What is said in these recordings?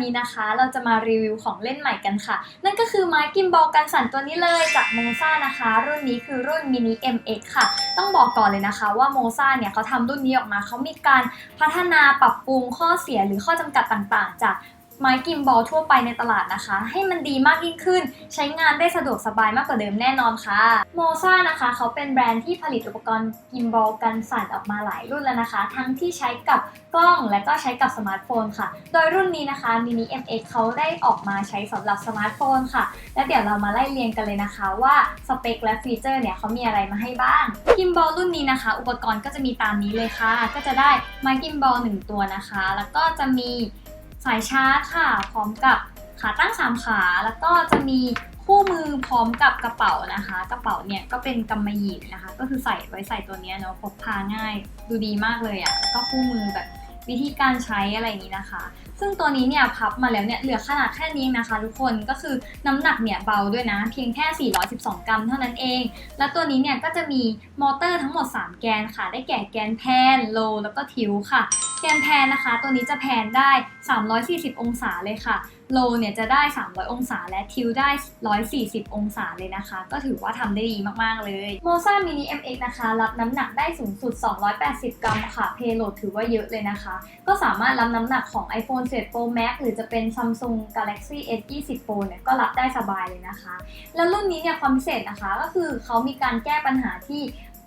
นวันนี้นะคะ เราจะมารีวิวของเล่นใหม่กันค่ะ นั่นก็คือไม้กิมบอลกันสั่นตัวนี้เลยจากโมซ่านะคะ รุ่นนี้คือรุ่นมินิ MX ค่ะ ต้องบอกก่อนเลยนะคะว่าโมซ่าเนี่ยเขาทำรุ่นนี้ออกมาเขามีการพัฒนาปรับปรุงข้อเสียหรือข้อจำกัดต่างๆ จาก ไม้กิมบอลทั่วไปในตลาดนะคะ ให้มันดีมากยิ่งขึ้น ใช้งานได้สะดวกสบายมากกว่าเดิมแน่นอนค่ะโมซ่านะคะ เขาเป็นแบรนด์ที่ผลิตอุปกรณ์กิมบอลกันสั่นออกมาหลายรุ่นแล้วนะคะ ทั้งที่ใช้กับกล้องและก็ใช้กับสมาร์ทโฟนค่ะ โดยรุ่นนี้นะคะ Mini MX เขาได้ออกมาใช้สำหรับสมาร์ทโฟนค่ะ และเดี๋ยวเรามาไล่เรียงกันเลยนะคะ ว่าสเปคและฟีเจอร์เนี่ยเขามีอะไรมาให้บ้างกิมบอลรุ่นนี้นะคะ อุปกรณ์ก็จะมีตามนี้เลยค่ะ ก็จะได้ไม้กิมบอล1ตัวนะคะ แล้วก็จะมี สายชาร์จค่ะ พร้อมกับขาตั้ง 3 ขา แล้วก็จะมีคู่มือพร้อมกับกระเป๋านะคะ กระเป๋าเนี่ยก็เป็นกำมะหยี่นะคะ ก็คือใส่ไว้ใส่ตัวนี้เนาะพกพาง่ายดูดีมากเลยอะ่ะแล้วก็คู่มือแบบวิธีการใช้อะไรอย่างนี้นะคะ ซึ่งตัวนี้เนี่ยพับมาแล้วเนี่ยเหลือขนาดแค่นี้นะคะ ทุกคนก็คือน้ำหนักเนี่ยเบาด้วยนะ เพียงแค่ 412 กรัมเท่านั้นเอง และตัวนี้เนี่ยก็จะมีมอเตอร์ทั้งหมด 3 แกนค่ะ ได้แก่แกนแพนโลแล้วก็ทิวค่ะ แกนแพนนะคะ ตัวนี้จะแพนได้ 340 องศาเลยค่ะโลเนี่ยจะได้ 300 องศาและทิวได้ 140 องศาเลยนะคะ ก็ถือว่าทำได้ดีมาก ๆ เลย m o z a Mini MX นะคะ รับน้ำหนักได้สูงสุด 280 กรัมค่ะ Payload ถือว่าเยอะเลยนะคะ ก็สามารถรับน้ำหนักของ iPhone 11 Pro Max หรือจะเป็น Samsung Galaxy S 20 Pro เนี่ยก็รับได้สบายเลยนะคะ แล้วรุ่นนี้เนี่ยความพิเศษนะคะก็คือเขามีการแก้ปัญหาที่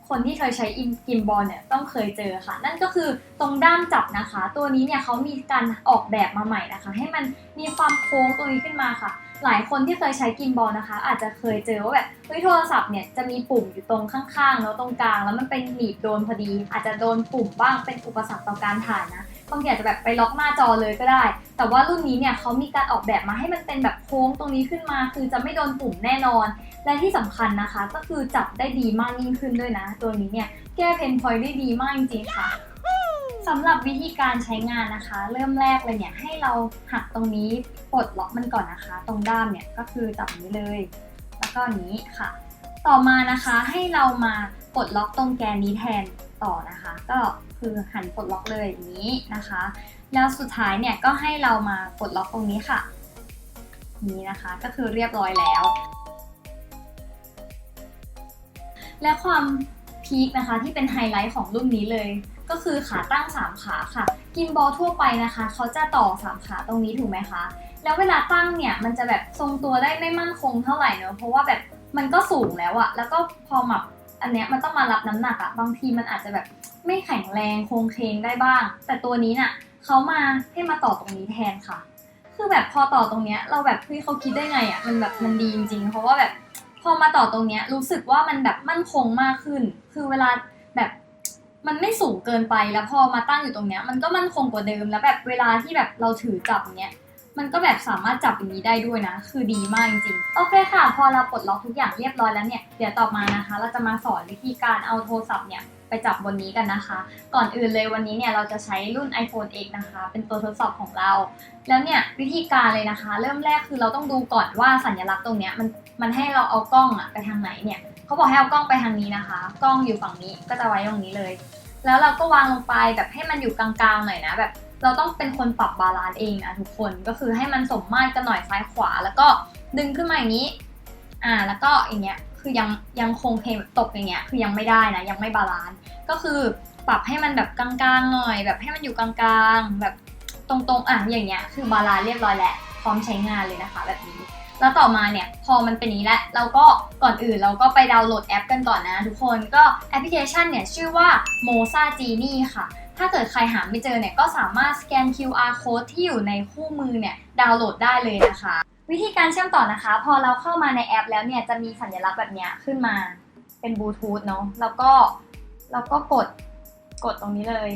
คนที่เคยใช้อินกิมบอลเนี่ยต้องเคยเจอค่ะ นั่นก็คือตรงด้ามจับนะคะ ตัวนี้เนี่ยเขามีการออกแบบมาใหม่นะคะ ให้มันมีความโค้งตรงนี้ขึ้นมาค่ะ หลายคนที่เคยใช้กิมบอลนะคะ อาจจะเคยเจอว่าแบบเฮ้ยโทรศัพท์เนี่ยจะมีปุ่มอยู่ตรงข้างๆเนาะตรงกลาง แล้วมันเป็นหนีบโดนพอดี อาจจะโดนปุ่มบ้างเป็นอุปสรรคต่อการถ่ายนะ บางทีอาจจะแบบไปล็อกหน้าจอเลยก็ได้ แต่ว่ารุ่นนี้เนี่ยเขามีการออกแบบมาให้มันเป็นแบบโค้งตรงนี้ขึ้นมา คือจะไม่โดนปุ่มแน่นอน และที่สำคัญนะคะ ก็คือจับได้ดีมากยิ่งขึ้นด้วยนะ ตัวนี้เนี่ยแก้เพนพอยได้ดีมากจริงๆค่ะสำหรับวิธีการใช้งานนะคะ เริ่มแรกเลยเนี่ยให้เราหักตรงนี้ปลดล็อกมันก่อนนะคะ ตรงด้ามเนี่ยก็คือจับนี้เลย แล้วก็นนี้ค่ะ ต่อมานะคะให้เรามาปลดล็อกตรงแกนนี้แทนต่อนะคะ ก็ คือหันปลดล็อกเลยอย่างนี้นะคะ แล้วสุดท้ายเนี่ยก็ให้เรามาปลดล็อกตรงนี้ค่ะ นี้นะคะก็คือเรียบร้อยแล้ว และความพีคนะคะที่เป็นไฮไลท์ของรุ่นนี้เลย ก็คือขาตั้ง 3 ขาค่ะ กิมบอลทั่วไปนะคะ เขาจะต่อ 3 ขาตรงนี้ถูกไหมคะ แล้วเวลาตั้งเนี่ยมันจะแบบทรงตัวได้ไม่มั่นคงเท่าไหร่เนอะเพราะว่าแบบมันก็สูงแล้วอะแล้วก็พอแบบอันเนี้ยมันต้องมารับน้ำหนักอะบางทีมันอาจจะแบบ ไม่แข็งแรงโครงเคงได้บ้าง แต่ตัวนี้น่ะเขามาให้มาต่อตรงนี้แทนค่ะ คือแบบพอต่อตรงเนี้ยเราแบบเฮ้ยเขาคิดได้ไงอะมันแบบมันดีจริงๆ เพราะว่าแบบพอมาต่อตรงเนี้ยรู้สึกว่ามันแบบมั่นคงมากขึ้น คือเวลาแบบมันไม่สูงเกินไปแล้วพอมาตั้งอยู่ตรงเนี้ยมันก็มั่นคงกว่าเดิมแล้วแบบเวลาที่แบบเราถือจับเนี้ยมันก็แบบสามารถจับอย่างนี้ได้ด้วยนะ คือดีมากจริงๆ โอเคค่ะ พอเราปลดล็อกทุกอย่างเรียบร้อยแล้วเนี่ย เดี๋ยวต่อมานะคะ เราจะมาสอนวิธีการเอาโทรศัพท์เนี่ย ไปจับบนนี้กันนะคะ ก่อนอื่นเลยวันนี้เนี่ยเราจะใช้รุ่น iPhone X นะคะ เป็นตัวทดสอบของเรา แล้วเนี่ยวิธีการเลยนะคะ เริ่มแรกคือเราต้องดูก่อนว่าสัญลักษณ์ตรงเนี้ยมันมันให้เราเอากล้องอะไปทางไหนเนี่ยเขาบอกให้เอากล้องไปทางนี้นะคะ กล้องอยู่ฝั่งนี้ก็จะไว้ตรงนี้เลย แล้วเราก็วางลงไปแบบให้มันอยู่กลางๆหน่อยนะแบบเราต้องเป็นคนปรับบาลานซ์เองนะทุกคนก็คือให้มันสมมาตรกันหน่อยซ้ายขวา แล้วก็ดึงขึ้นมาอย่างนี้ อ่าแล้วก็อย่างเงี้ย คือยังยังคงเพลงแบบตกอย่างเงี้ยคือยังไม่ได้นะยังไม่บาลานซ์ก็คือปรับให้มันแบบกลางๆหน่อย แบบให้มันอยู่กลางๆ แบบตรงๆอะอย่างเงี้ยคือบาลานซ์เรียบร้อยแล้วพร้อมใช้งานเลยนะคะ แบบนี้ แล้วต่อมาเนี่ยพอมันเป็นนี้แล้วเราก็ก่อนอื่นเราก็ไปดาวน์โหลดแอปกันก่อนนะทุกคนก็แอปพลิเคชันเนี่ยชื่อว่า Moza Genie ค่ะถ้าเกิดใครหาไม่เจอเนี่ยก็สามารถสแกน QR code ที่อยู่ในคู่มือเนี่ยดาวน์โหลดได้เลยนะคะ วิธีการเชื่อมต่อนะคะ พอเราเข้ามาในแอปแล้วเนี่ยจะมีสัญลักษณ์แบบนี้ขึ้นมาเป็นบลูทูธเนาะแล้วก็แล้วก็กดกดตรงนี้เลย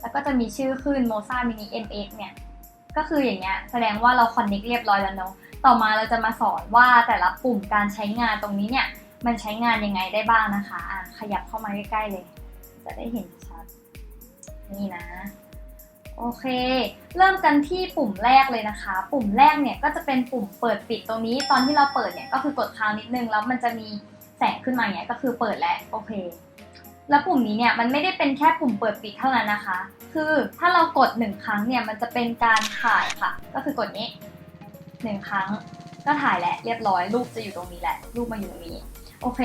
แล้วก็จะมีชื่อขึ้น Moza Mini MX เนี่ยก็คืออย่างเงี้ยแสดงว่าเราคอนเน็กเรียบร้อยแล้วเนาะต่อมาเราจะมาสอนว่าแต่ละปุ่มการใช้งานตรงนี้เนี่ยมันใช้งานยังไงได้บ้างนะคะอะขยับเข้ามาใกล้ๆเลย จะได้เห็นชัด นี่นะ โอเค เริ่มกันที่ปุ่มแรกเลยนะคะ ปุ่มแรกเนี่ยก็จะเป็นปุ่มเปิดปิดตรงนี้ ตอนที่เราเปิดเนี่ยก็คือกดค้างนิดนึงแล้วมันจะมีแสงขึ้นมาเนี่ยก็คือเปิดแล้วโอเค แล้วปุ่มนี้เนี่ยมันไม่ได้เป็นแค่ปุ่มเปิดปิดเท่านั้นนะคะ คือถ้าเรากดหนึ่งครั้งเนี่ยมันจะเป็นการถ่ายค่ะ ก็คือกดนี้หนึ่งครั้งก็ถ่ายแล้วเรียบร้อยรูปจะอยู่ตรงนี้แหละรูปมาอยู่ตรงนี้โอเค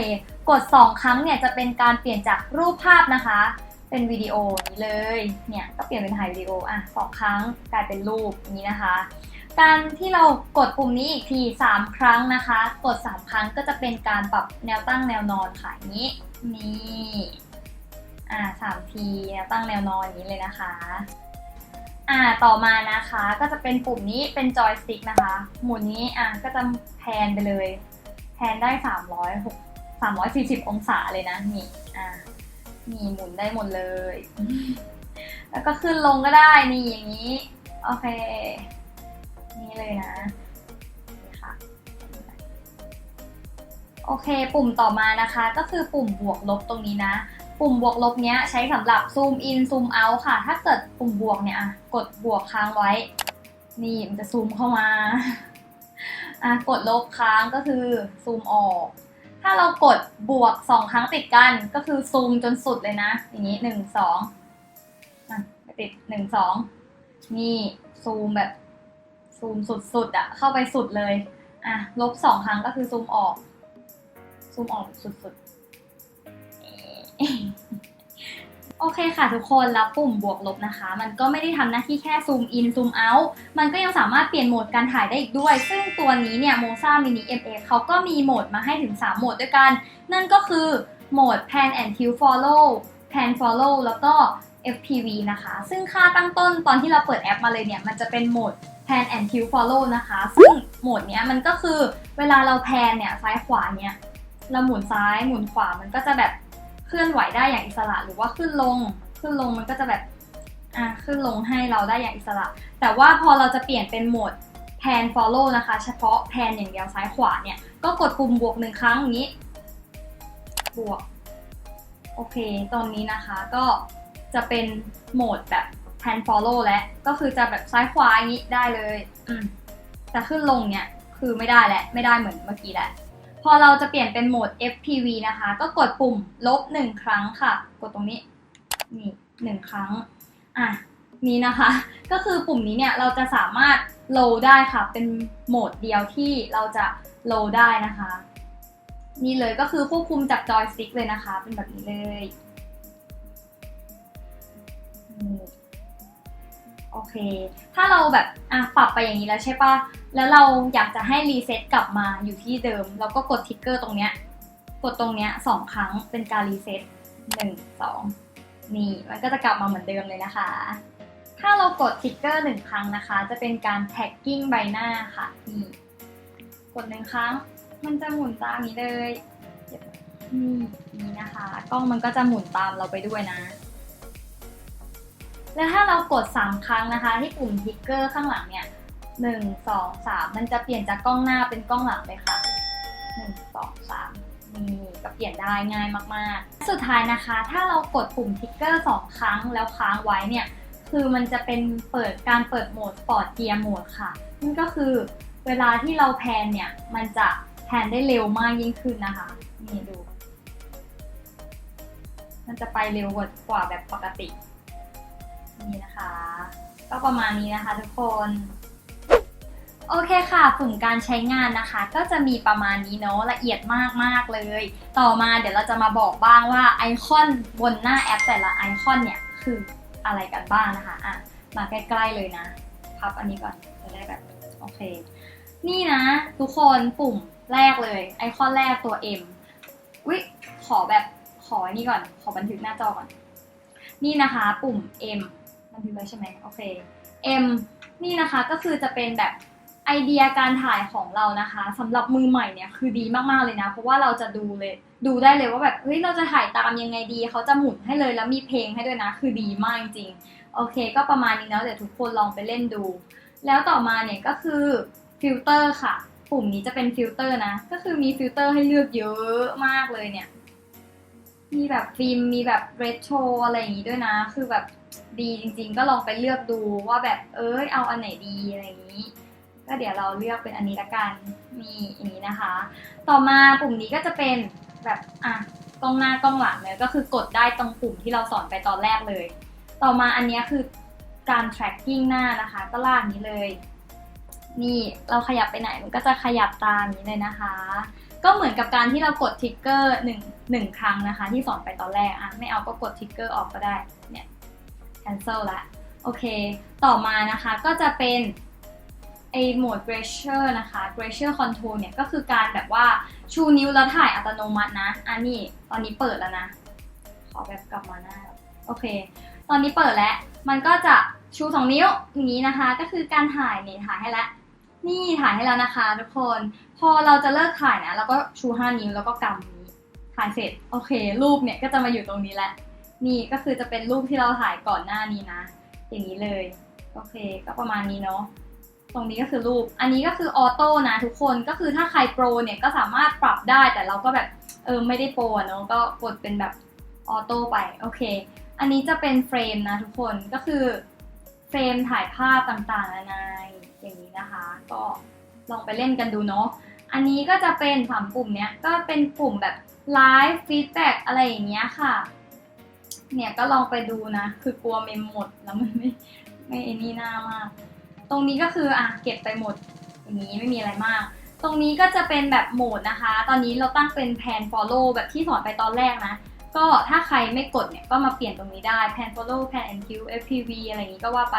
กด 2 ครั้งเนี่ยจะเป็นการเปลี่ยนจากรูปภาพนะคะ เป็นวิดีโอนี้เลย เนี่ยก็เปลี่ยนเป็นถ่ายวิดีโออะสองครั้งกลายเป็นรูปนี้นะคะ การที่เรากดปุ่มนี้อีกที 3 ครั้งนะคะ กด 3 ครั้งก็จะเป็นการปรับแนวตั้งแนวนอนค่ะอย่างนี้นี่อ่าสามทีแนวตั้งแนวนอนอย่างนี้เลยนะคะอ่าต่อมานะคะก็จะเป็นปุ่มนี้เป็นจอยสติ๊กนะคะ หมุนนี้อะก็จะแพนไปเลย แพนได้ 300 340 องศาเลยนะนี่อ่า นี่หมุนได้หมดเลย แล้วก็ขึ้นลงก็ได้นี่อย่างนี้ โอเค นี่เลยนะค่ะโอเค ปุ่มต่อมานะคะ ก็คือปุ่มบวกลบตรงนี้นะ ปุ่มบวกลบเนี้ยใช้สำหรับซูมอินซูมเอาค่ะ ถ้าเกิดปุ่มบวกเนี่ยอะกดบวกค้างไว้ นี่มันจะซูมเข้ามาอะกดลบค้างก็คือซูมออก ถ้าเรากดบวกสองครั้งติดกัน ก็คือซูมจนสุดเลยนะ อย่างนี้หนึ่งสองไปติดหนึ่งสองนี่ซูมแบบซูมสุดๆอะเข้าไปสุดเลย อะลบสองครั้งก็คือซูมออก ซูมออกสุดๆ โอเคค่ะทุกคนแล้วปุ่มบวกลบนะคะ มันก็ไม่ได้ทำหน้าที่แค่ซูมอินซูมเอาท์มันก็ยังสามารถเปลี่ยนโหมดการถ่ายได้อีกด้วย ซึ่งตัวนี้เนี่ย Moza Mini MX เขาก็มีโหมดมาให้ถึง 3 โหมดด้วยกัน นั่นก็คือโหมด Pan and Tilt Follow Pan Follow แล้วก็ FPV นะคะ ซึ่งค่าตั้งต้นตอนที่เราเปิดแอปมาเลยเนี่ย มันจะเป็นโหมด Pan and Tilt Follow นะคะ ซึ่งโหมดเนี้ยมันก็คือเวลาเราแพนเนี่ยซ้ายขวาเนี่ยเราหมุนซ้ายหมุนขวามันก็จะแบบ เคลื่อนไหวได้อย่างอิสระ หรือว่าขึ้นลง ขึ้นลงมันก็จะแบบอะขึ้นลงให้เราได้อย่างอิสระ แต่ว่าพอเราจะเปลี่ยนเป็นโหมด pan follow นะคะ เฉพาะ pan อย่างเดียวซ้ายขวาเนี่ย ก็กดปุ่มบวกหนึ่งครั้งอย่างนี้ บวก โอเคตรงนี้นะคะก็จะเป็นโหมดแบบ pan follow และ ก็คือจะแบบซ้ายขวาอย่างนี้ได้เลย อืมแต่ขึ้นลงเนี่ย คือไม่ได้แหละไม่ได้เหมือนเมื่อกี้แหละ พอเราจะเปลี่ยนเป็นโหมด FPV นะคะ ก็กดปุ่มลบหนึ่งครั้งค่ะ กดตรงนี้นี่หนึ่งครั้งอะนี้นะคะ ก็คือปุ่มนี้เนี่ยเราจะสามารถโหลได้ค่ะ เป็นโหมดเดียวที่เราจะโหลได้นะคะ นี่เลยก็คือควบคุมจากจอยสติ๊กเลยนะคะ เป็นแบบนี้เลยนี่โอเค ถ้าเราแบบอะปรับไปอย่างนี้แล้วใช่ปะ แล้วเราอยากจะให้รีเซ็ตกลับมาอยู่ที่เดิมเราก็กดทิกเกอร์ตรงเนี้ย กดตรงเนี้ยสองครั้งเป็นการรีเซ็ตหนึ่งสองนี่มันก็จะกลับมาเหมือนเดิมเลยนะคะ ถ้าเรากดทิกเกอร์หนึ่งครั้งนะคะ จะเป็นการแท็กกิ้งใบหน้าค่ะนี่กดหนึ่งครั้ง มันจะหมุนตามนี้เลยนี่นี่นะคะ กล้องมันก็จะหมุนตามเราไปด้วยนะ แล้วถ้าเรากด 3 ครั้งนะคะ ที่ปุ่มทิกเกอร์ข้างหลังเนี่ย หนึ่งสองสามมันจะเปลี่ยนจากกล้องหน้าเป็นกล้องหลังเลยค่ะหนึ่งสองสามนี่ก็เปลี่ยนได้ง่ายมากๆ สุดท้ายนะคะ ถ้าเรากดปุ่มทิกเกอร์สองครั้งแล้วค้างไว้เนี่ย คือมันจะเป็นเปิดการเปิดโหมดสปอร์ตเกียร์โหมดค่ะนั่นก็คือเวลาที่เราแพนเนี่ย มันจะแพนได้เร็วมากยิ่งขึ้นนะคะ นี่ดู มันจะไปเร็วกว่าแบบปกติ นี่นะคะ ก็ประมาณนี้นะคะทุกคน โอเคค่ะปุ่มการใช้งานนะคะ ก็จะมีประมาณนี้เนาะละเอียดมากๆเลย ต่อมาเดี๋ยวเราจะมาบอกบ้างว่าไอคอนบนหน้าแอปแต่ละไอคอนเนี่ยคืออะไรกันบ้างนะคะอะมาใกล้ๆเลยนะพับอันนี้ก่อนจะได้แบบโอเค นี่นะ ทุกคนปุ่มแรกเลย ไอคอนแรกตัว M อุ๊ยขอแบบขออันนี้ก่อน ขอบันทึกหน้าจอก่อน นี่นะคะ ปุ่ม M บันทึกเลยใช่ไหมโอเค M นี่นะคะก็คือจะเป็นแบบ ไอเดียการถ่ายของเรานะคะสำหรับมือใหม่เนี่ยคือดีมากๆเลยนะ เพราะว่าเราจะดูเลยดูได้เลยว่าแบบเฮ้ยเราจะถ่ายตามยังไงดีเขาจะหมุนให้เลยแล้วมีเพลงให้ด้วยนะ คือดีมากจริงๆโอเค ก็ประมาณนี้เนาะเดี๋ยวทุกคนลองไปเล่นดู แล้วต่อมาเนี่ยก็คือฟิลเตอร์ค่ะปุ่มนี้จะเป็นฟิลเตอร์นะ ก็คือมีฟิลเตอร์ให้เลือกเยอะมากเลยเนี่ย มีแบบฟิล์มมีแบบเรทโชอะไรอย่างนี้ด้วยนะ คือแบบดีจริง ๆ ก็ลองไปเลือกดูว่าแบบเอ้ยเอาอันไหนดีอะไรอย่างนี้ ก็เดี๋ยวเราเลือกเป็นอันนี้ละกันมีอย่างนี้นะคะ ต่อมาปุ่มนี้ก็จะเป็นแบบอะกล้องหน้ากล้องหลังเลยก็คือกดได้ตรงปุ่มที่เราสอนไปตอนแรกเลย ต่อมาอันนี้คือการ tracking หน้านะคะ ก็ลากนี้เลย นี่เราขยับไปไหนมันก็จะขยับตามนี้เลยนะคะ ก็เหมือนกับการที่เรากดทิกเกอร์หนึ่งหนึ่งครั้งนะคะ ที่สอนไปตอนแรกอะไม่เอาก็กดทิกเกอร์ออกก็ได้เนี่ย cancel ละโอเค ต่อมานะคะก็จะเป็น ไอโหมด Glacier นะคะ Glacier Control เนี่ยก็คือการแบบว่าชูนิ้วแล้วถ่ายอัตโนมัตินะ อันนี้ตอนนี้เปิดแล้วนะ ขอแบบกลับมาหน้า โอเค ตอนนี้เปิดแล้ว มันก็จะชูสองนิ้วอย่างนี้นะคะ ก็คือการถ่ายนี่ถ่ายให้แล้ว นี่ถ่ายให้แล้วนะคะทุกคน พอเราจะเลิกถ่ายนะเราก็ชูห้านิ้วแล้วก็กำนี้ ถ่ายเสร็จ โอเค รูปเนี่ยก็จะมาอยู่ตรงนี้แหละ นี่ก็คือจะเป็นรูปที่เราถ่ายก่อนหน้านี้นะ อย่างนี้เลย โอเค ก็ประมาณนี้เนาะ ตรงนี้ก็คือรูป อันนี้ก็คือออโต้นะทุกคน ก็คือถ้าใครโปรเนี่ยก็สามารถปรับได้ แต่เราก็แบบเออไม่ได้โปรเนาะก็กดเป็นแบบออโต้ไป โอเค อันนี้จะเป็นเฟรมนะทุกคน ก็คือเฟรมถ่ายภาพต่างๆนานาอย่างนี้นะคะ ก็ลองไปเล่นกันดูเนาะ อันนี้ก็จะเป็นสามปุ่มเนี้ย ก็เป็นปุ่มแบบไลฟ์ฟีดแบ็กอะไรอย่างเงี้ยค่ะ เนี่ยก็ลองไปดูนะ คือกลัวเมมหมดแล้วมันไม่ไม่ไอ้นี่หน้ามาก ตรงนี้ก็คืออะเก็บไปหมดอย่างนี้ไม่มีอะไรมาก ตรงนี้ก็จะเป็นแบบโหมดนะคะ ตอนนี้เราตั้งเป็นแพน follow แบบที่สอนไปตอนแรกนะ ก็ถ้าใครไม่กดเนี่ยก็มาเปลี่ยนตรงนี้ได้แพน follow แพน NQ FPV อะไรอย่างนี้ก็ว่าไป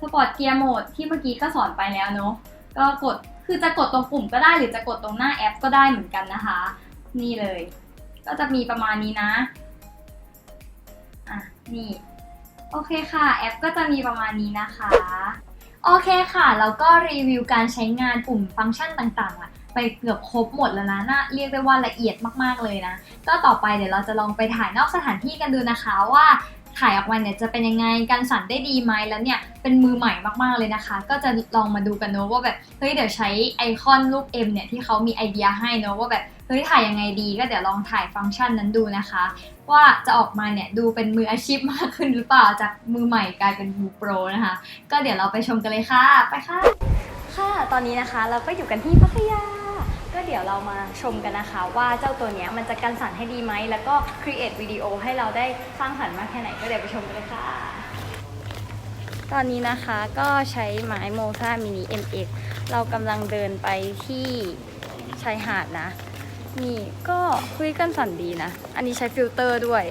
สปอร์ตเกียร์โหมดที่เมื่อกี้ก็สอนไปแล้วเนาะก็กดคือจะกดตรงปุ่มก็ได้หรือจะกดตรงหน้าแอปก็ได้เหมือนกันนะคะ นี่เลย ก็จะมีประมาณนี้นะอะนี่ โอเคค่ะ แอปก็จะมีประมาณนี้นะคะ โอเคค่ะ แล้วก็รีวิวการใช้งานปุ่มฟังก์ชันต่างๆอะไปเกือบครบหมดแล้วนะน่าเรียกได้ว่าละเอียดมากๆเลยนะ ก็ต่อไปเดี๋ยวเราจะลองไปถ่ายนอกสถานที่กันดูนะคะว่าถ่ายออกมาเนี่ยจะเป็นยังไง การสั่นได้ดีไหมแล้วเนี่ยเป็นมือใหม่มากๆเลยนะคะ ก็จะลองมาดูกันเนอะว่าแบบเฮ้ยเดี๋ยวใช้ไอคอนรูป M เนี่ยที่เขามีไอเดียให้เนอะว่าแบบเฮ้ยถ่ายยังไงดี ก็เดี๋ยวลองถ่ายฟังก์ชันนั้นดูนะคะ ว่าจะออกมาเนี่ยดูเป็นมืออาชีพมากขึ้นหรือเปล่าจากมือใหม่กลายเป็นมือโปรนะคะ ก็เดี๋ยวเราไปชมกันเลยค่ะ ไปค่ะ ค่ะตอนนี้นะคะเราก็อยู่กันที่พัทยา ก็เดี๋ยวเรามาชมกันนะคะ ว่าเจ้าตัวเนี้ยมันจะกันสั่นให้ดีไหม แล้วก็ create วิดีโอให้เราได้สร้างสรรค์มากแค่ไหนก็เดี๋ยวไปชมกันเลยค่ะ ตอนนี้นะคะก็ใช้ไม้โมซามินิ MX เรากำลังเดินไปที่ชายหาดนะ นี่ก็คุยกันสั่นดีนะ อันนี้ใช้ฟิลเตอร์ด้วย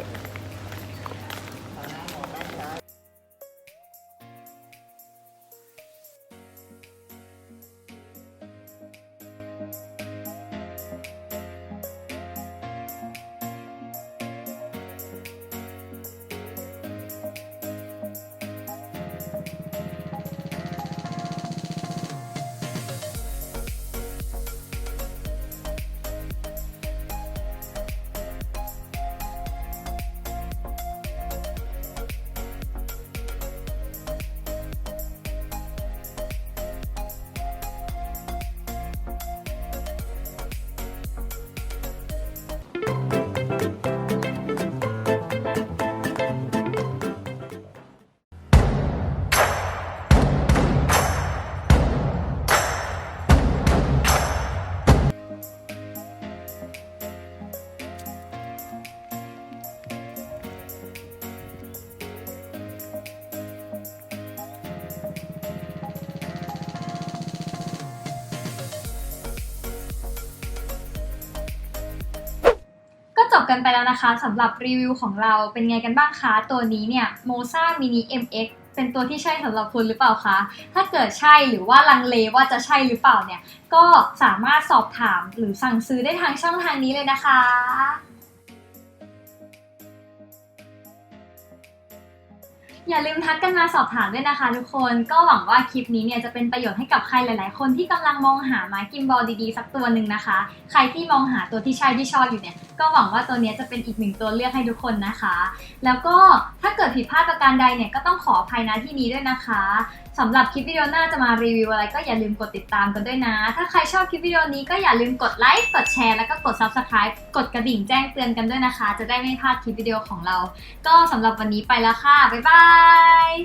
กันไปแล้วนะคะสำหรับรีวิวของเราเป็นไงกันบ้างคะตัวนี้เนี่ย Moza Mini MX เป็นตัวที่ใช่สำหรับคุณหรือเปล่าคะ ถ้าเกิดใช่หรือว่าลังเลว่าจะใช่หรือเปล่าเนี่ย ก็สามารถสอบถามหรือสั่งซื้อได้ทางช่องทางนี้เลยนะคะ อย่าลืมทักกันมาสอบถามด้วยนะคะ ทุกคนก็หวังว่าคลิปนี้เนี่ยจะเป็นประโยชน์ให้กับใครหลาย ๆ คนที่กำลังมองหาไม้กิมบอลดีๆ สักตัวหนึ่งนะคะ ใครที่มองหาตัวที่ใช่ที่ชอบอยู่เนี่ยก็หวังว่าตัวนี้จะเป็นอีกหนึ่งตัวเลือกให้ทุกคนนะคะ แล้วก็ถ้าเกิดผิดพลาดประการใดเนี่ยก็ต้องขออภัยนะที่นี้ด้วยนะคะ สำหรับคลิปวิดีโอหน้าจะมารีวิวอะไรก็อย่าลืมกดติดตามกันด้วยนะ ถ้าใครชอบคลิปวิดีโอนี้ก็อย่าลืมกดไลค์ กดแชร์ แล้วก็กด subscribe กดกระดิ่งแจ้งเตือนกันด้วยนะคะ จะได้ไม่พลาดคลิปวิดีโอของเรา ก็สำหรับวันนี้ไปแล้วค่ะ บ๊ายบาย